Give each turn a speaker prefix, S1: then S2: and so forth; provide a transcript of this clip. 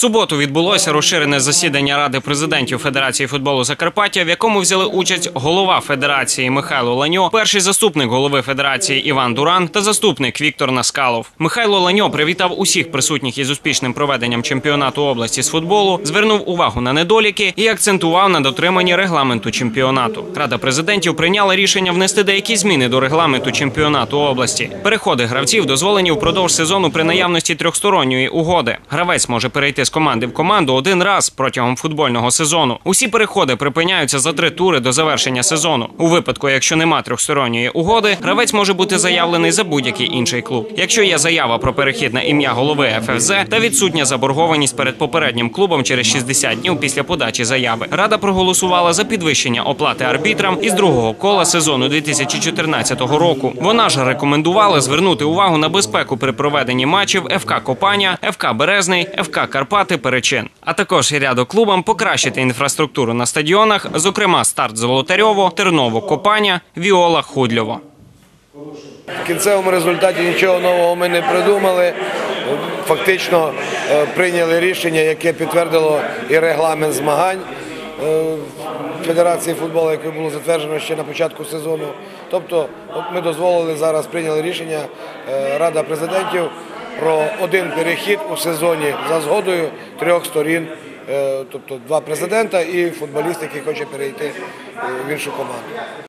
S1: суботу відбулося розширене засідання Ради президентів Федерації футболу Закарпаття, в якому взяли участь голова федерації Михайло Ланьо, перший заступник голови федерації Іван Дуран та заступник Віктор Наскалов. Михайло Ланьо привітав усіх присутніх із успішним проведенням чемпіонату області з футболу, звернув увагу на недоліки і акцентував на дотриманні регламенту чемпіонату. Рада президентів прийняла рішення внести деякі зміни до регламенту чемпіонату області. Переходи гравців дозволені впродовж сезону при наявності трьохсторонньої угоди. Гравець може перейти з команди в команду один раз протягом футбольного сезону. Усі переходи припиняються за три тури до завершення сезону. У випадку, якщо нема трьохсторонньої угоди, гравець може бути заявлений за будь-який інший клуб. Якщо є заява про перехід на ім'я голови ФФЗ та відсутня заборгованість перед попереднім клубом через 60 днів після подачі заяви. Рада проголосувала за підвищення оплати арбітрам із другого кола сезону 2014 року. Вона ж рекомендувала звернути увагу на безпеку при проведенні матчів ФК Копаня, ФК Березний, ФК Карпати Перечин, а також і ряду клубам покращити інфраструктуру на стадіонах, зокрема старт Золотарьово, Терново, Копаня, Віола, Худльово.
S2: В кінцевому результаті нічого нового ми не придумали. Фактично е, прийняли рішення, яке підтвердило і регламент змагань е, Федерації футболу, яке було затверджено ще на початку сезону. Тобто ми дозволили зараз прийняли рішення е, Рада президентів про один перехід у сезоні за згодою трьох сторін. Е, Тобто два президента і футболіст, який хоче перейти е, в іншу команду.